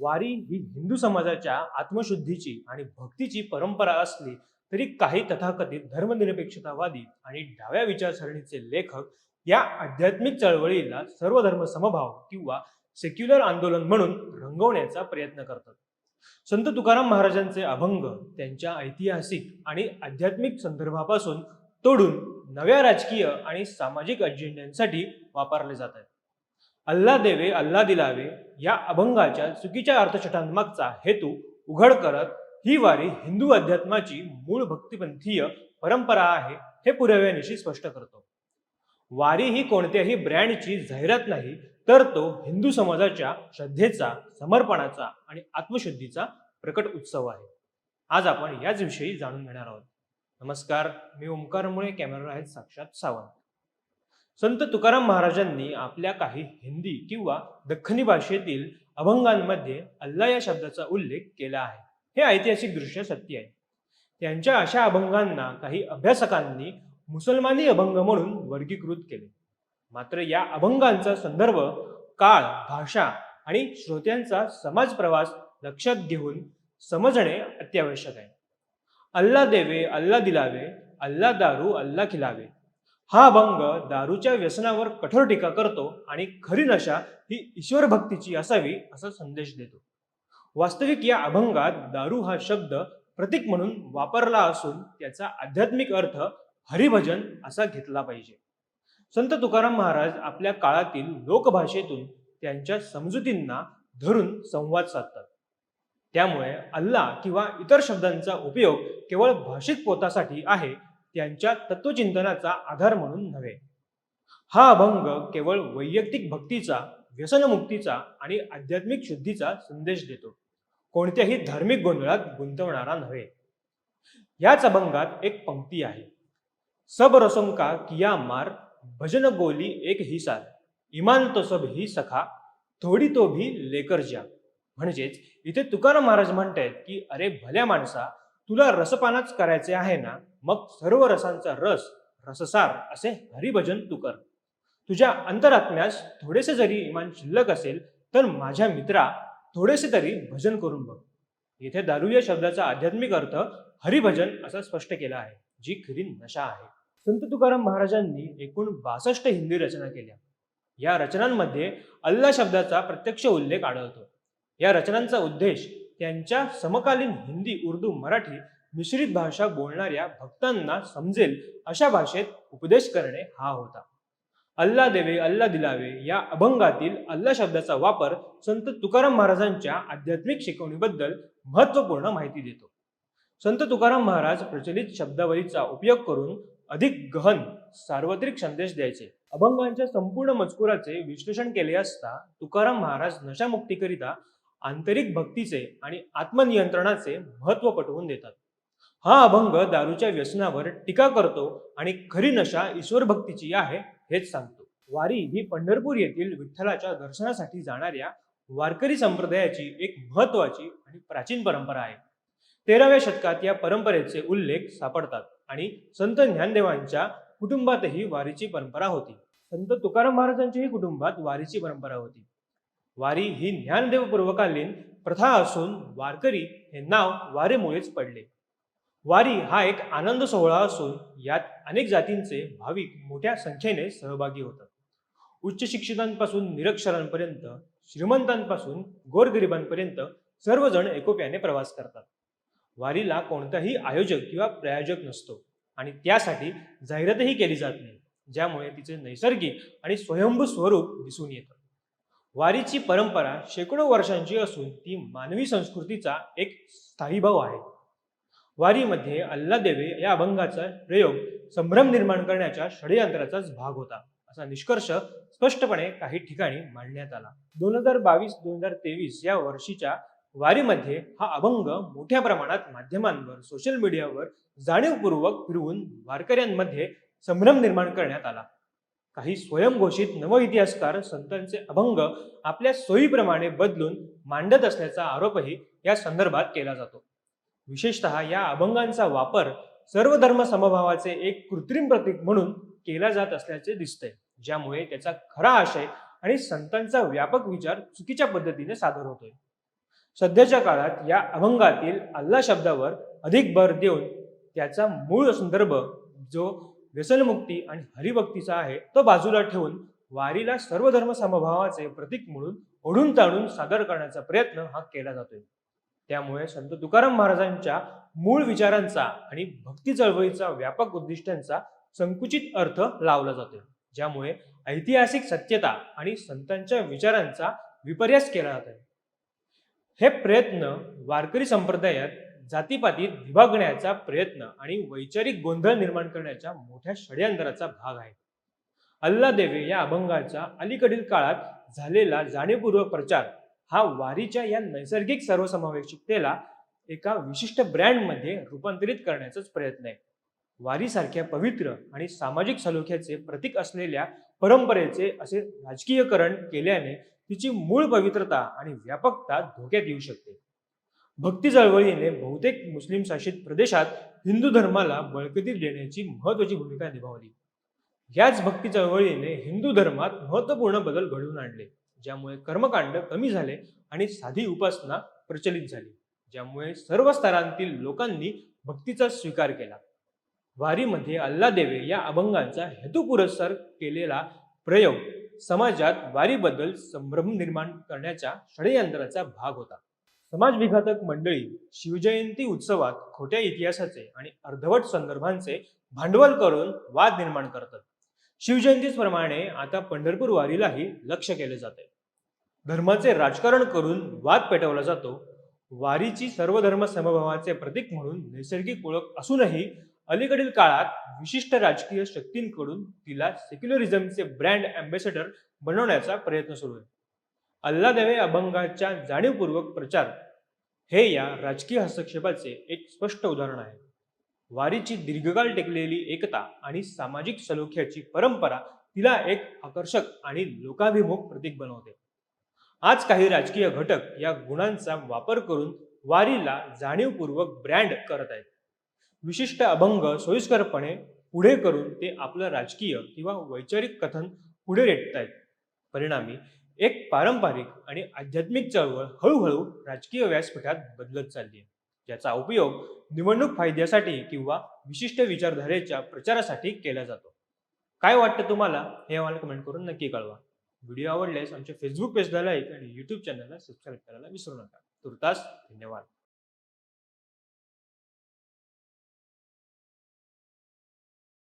वारी ही हिंदू समाजाच्या आत्मशुद्धीची आणि भक्तीची परंपरा असली तरी काही तथाकथित धर्मनिरपेक्षतावादी आणि डाव्या विचारसरणीचे लेखक या आध्यात्मिक चळवळीला सर्वधर्म समभाव किंवा सेक्युलर आंदोलन म्हणून रंगवण्याचा प्रयत्न करतात. संत तुकाराम महाराजांचे अभंग त्यांच्या ऐतिहासिक आणि आध्यात्मिक संदर्भापासून तोडून नव्या राजकीय आणि सामाजिक अजेंड्यांसाठी वापरले जात आहेत. अल्ला देवे अल्ला दिलावे या अभंगाच्या चुकीच्या अर्थछटांमागचा हेतू उघड करत ही वारी हिंदू अध्यात्माची मूळ भक्तिपंथीय परंपरा आहे हे पुराव्यानिशी स्पष्ट करतो. वारी ही कोणत्याही ब्रँडची जाहिरात नाही तर तो हिंदू समाजाच्या श्रद्धेचा समर्पणाचा आणि आत्मशुद्धीचा प्रकट उत्सव आहे. आज आपण याच विषयी जाणून घेणार आहोत. नमस्कार मी ओंकार मुळे कॅमेरा आहेत साक्षात सावंत. संत तुकाराम महाराजांनी आपल्या काही हिंदी किंवा दख्खनी भाषेतील अभंगांमध्ये अल्ला या शब्दाचा उल्लेख केला आहे. हे ऐतिहासिक दृश्य सत्य आहे. त्यांच्या अशा अभंगांना काही अभ्यासकांनी मुसलमानी अभंग म्हणून वर्गीकृत केले. मात्र या अभंगांचा संदर्भ काळ भाषा आणि श्रोत्यांचा समाज प्रवास लक्षात घेऊन समजणे अत्यावश्यक आहे. अल्ला देवे अल्ला दिलावे अल्ला दारू अल्ला खिलावे. हा अभंग दारूच्या व्यसनावर कठोर टीका करतो आणि खरी नशा ही ईश्वर भक्तीची असावी असा संदेश देतो. वास्तविक या अभंगात दारू हा शब्द प्रतीक म्हणून वापरला असून त्याचा आध्यात्मिक अर्थ हरिभजन असा घेतला पाहिजे. संत तुकाराम महाराज आपल्या काळातील लोकभाषेतून त्यांच्या समजुतींना धरून संवाद साधतात. त्यामुळे अल्ला किंवा इतर शब्दांचा उपयोग केवळ भाषिक पोतासाठी आहे त्यांच्या तत्वचिंतनाचा आधार म्हणून नव्हे. हा अभंग केवळ वैयक्तिक भक्तीचा व्यसनमुक्तीचा आणि आध्यात्मिक शुद्धीचा संदेश देतो. कोणत्याही धार्मिक गोंधळात गुंतवणारा नव्हे. याच अभंगात एक पंक्ती आहे. सब रसम का किया मार भजन गोली एक ही सार. इमान तो सब ही सखा थोडी तो भी लेकर जा. म्हणजेच इथे तुकाराम महाराज म्हणतायत की अरे भल्या माणसा तुला रसपानच करायचे आहे ना मग सर्व रसांचा रस रससार असे हरिभजन तू कर. तुझ्या अंतरात्म्यास थोडेसे जरी इमान शिल्लक असेल तर माझ्या मित्रा थोडेसे तरी भजन करून बघ. येथे दारू या शब्दाचा आध्यात्मिक अर्थ हरिभजन असा स्पष्ट केला आहे जी खरी नशा आहे. संत तुकाराम महाराजांनी एकूण बासष्ट हिंदी रचना केल्या. या रचनांमध्ये अल्ला शब्दाचा प्रत्यक्ष उल्लेख आढळतो. या रचनांचा उद्देश त्यांच्या समकालीन हिंदी उर्दू मराठी मिश्रित भाषा बोलणाऱ्या भक्तांना समजेल अशा भाषेत उपदेश करणे हा होता. अल्ला देवे अल्ला दिलावे या अभंगातील अल्ला शब्दाचा वापर संत तुकाराम महाराजांच्या आध्यात्मिक शिकवणीबद्दल महत्त्वपूर्ण माहिती देतो. संत तुकाराम महाराज प्रचलित शब्दावलीचा उपयोग करून अधिक गहन सार्वत्रिक संदेश द्यायचे. अभंगांच्या संपूर्ण मजकुराचे विश्लेषण केले असता तुकाराम महाराज नशामुक्तीकरिता आंतरिक भक्तीचे आणि आत्मनियंत्रणाचे महत्त्व पटवून देतात. हा अभंग दारूच्या व्यसनावर टीका करतो आणि खरी नशा ईश्वर भक्तीची आहे हेच सांगतो. वारी ही पंढरपूर येथील विठ्ठलाच्या दर्शनासाठी जाणाऱ्या वारकरी संप्रदायाची एक महत्वाची आणि प्राचीन परंपरा आहे. तेराव्या शतकात या परंपरेचे उल्लेख सापडतात आणि संत ज्ञानदेवांच्या कुटुंबातही वारीची परंपरा होती. संत तुकाराम महाराजांच्याही कुटुंबात वारीची परंपरा होती. वारी ही ज्ञानदेव पूर्वकालीन प्रथा असून वारकरी हे नाव वारीमुळेच पडले. वारी हा एक आनंद सोहळा असून यात अनेक जातींचे भाविक मोठ्या संख्येने सहभागी होतात. उच्च शिक्षितांपासून निरक्षरांपर्यंत श्रीमंतांपासून गोरगरिबांपर्यंत सर्वजण एकोप्याने प्रवास करतात. वारीला कोणताही आयोजक किंवा प्रायोजक नसतो आणि त्यासाठी जाहिरातही केली जात नाही ज्यामुळे तिचे नैसर्गिक आणि स्वयंभू स्वरूप दिसून येतं. वारीची परंपरा शेकडो वर्षांची असून ती मानवी संस्कृतीचा एक स्थायीभाव आहे. वारीमध्ये अल्ला देवे या अभंगाचा प्रयोग संभ्रम निर्माण करण्याच्या षडयंत्राचाच भाग होता असा निष्कर्ष स्पष्टपणे काही ठिकाणी मांडण्यात आला. दोन हजार बावीस दोन हजार तेवीस या वर्षीच्या वारीमध्ये हा अभंग मोठ्या प्रमाणात माध्यमांवर सोशल मीडियावर जाणीवपूर्वक फिरवून वारकऱ्यांमध्ये संभ्रम निर्माण करण्यात आला. काही स्वयंघोषित नव इतिहासकार संतांचे अभंग आपल्या सोयीप्रमाणे बदलून मांडत असल्याचा आरोपही या संदर्भात केला जातो. विशेषतः या अभंगांचा वापर सर्व धर्म समभावाचे एक कृत्रिम प्रतीक म्हणून केला जात असल्याचे दिसतंय ज्यामुळे त्याचा खरा आशय आणि संतांचा व्यापक विचार चुकीच्या पद्धतीने सादर होतोय. सध्याच्या काळात या अभंगातील अल्ला शब्दावर अधिक भर देऊन त्याचा मूळ संदर्भ जो व्यसनमुक्ती आणि हरिभक्तीचा आहे तो बाजूला ठेवून वारीला सर्व धर्म समभावाचे प्रतीक म्हणून ओढून ताणून सादर करण्याचा प्रयत्न हा केला जातोय. त्यामुळे संत तुकाराम महाराजांच्या मूळ विचारांचा आणि भक्ती चळवळीचा व्यापक उद्दिष्टांचा संकुचित अर्थ लावला जातोय. ज्यामुळे ऐतिहासिक सत्यता आणि संतांच्या विचारांचा विपर्यास केला जात आहे हे प्रयत्न वारकरी संप्रदायात जातीपातीत विभागण्याचा प्रयत्न आणि वैचारिक गोंधळ निर्माण करण्याच्या मोठ्या षडयंत्राचा भाग आहे. अल्ला देवे या अभंगाचा अलीकडील काळात झालेला जाणीवपूर्वक प्रचार हा वारीच्या या नैसर्गिक सर्वसमावेशकतेला एका विशिष्ट ब्रँडमध्ये रूपांतरित करण्याचाच प्रयत्न आहे. वारीसारख्या पवित्र आणि सामाजिक सलोख्याचे प्रतीक असलेल्या परंपरेचे असे राजकीयकरण केल्याने तिची मूळ पवित्रता आणि व्यापकता धोक्यात येऊ शकते. भक्ती चळवळीने बहुतेक मुस्लिम शासित प्रदेशात हिंदू धर्माला बळकटी देण्याची महत्वाची भूमिका निभावली. याच भक्ती चळवळीने हिंदू धर्मात महत्त्वपूर्ण बदल घडवून आणले ज्यामुळे कर्मकांड कमी झाले आणि साधी उपासना प्रचलित झाली ज्यामुळे सर्व स्तरांतील लोकांनी भक्तीचा स्वीकार केला. वारीमध्ये अल्ला देवे या अभंगांचा हेतुपुरस्सर केलेला प्रयोग समाजात वारीबद्दल संभ्रम निर्माण करण्याच्या षडयंत्राचा भाग होता. समाजविघातक मंडळी शिवजयंती उत्सवात खोट्या इतिहासाचे आणि अर्धवट संदर्भांचे भांडवल करून वाद निर्माण करतात. शिवजयंतीच प्रमाणे आता पंढरपूर वारीलाही लक्ष केले जाते. धर्माचे राजकारण करून वाद पेटवला जातो. वारीची सर्व धर्म समभावाचे प्रतीक म्हणून नैसर्गिक ओळख असूनही अलीकडील काळात विशिष्ट राजकीय शक्तींकडून तिला सेक्युलरिझमचे ब्रँड अँबॅसेडर बनवण्याचा प्रयत्न सुरू आहे. अल्लादेवे अभंगाच्या जाणीवपूर्वक प्रचार हे या राजकीय हस्तक्षेपाचे एक स्पष्ट उदाहरण आहे. वारीची दीर्घकाळ टेकलेली एकता आणि सामाजिक सलोख्याची परंपरा तिला एक आकर्षक आणि लोकाभिमुख प्रतीक बनवते. आज काही राजकीय घटक या गुणांचा वापर करून वारीला जाणीवपूर्वक ब्रँड करत आहेत. विशिष्ट अभंग सोयीस्करपणे पुढे करून ते आपलं राजकीय किंवा वैचारिक कथन पुढे रेटतायत. परिणामी एक पारंपरिक आणि आध्यात्मिक चळवळ हळूहळू राजकीय व्यासपीठात बदलत चालली आहे. ज्याचा उपयोग निवडणूक फायद्यासाठी किंवा विशिष्ट विचारधारेच्या प्रचारासाठी केला जातो. काय वाटतं तुम्हाला? हे आम्हाला कमेंट करून नक्की कळवा. व्हिडिओ आवडल्यास आमच्या फेसबुक पेजला लाईक आणि यूट्यूब चॅनलला सबस्क्राईब करायला विसरू नका. तुर्तास धन्यवाद.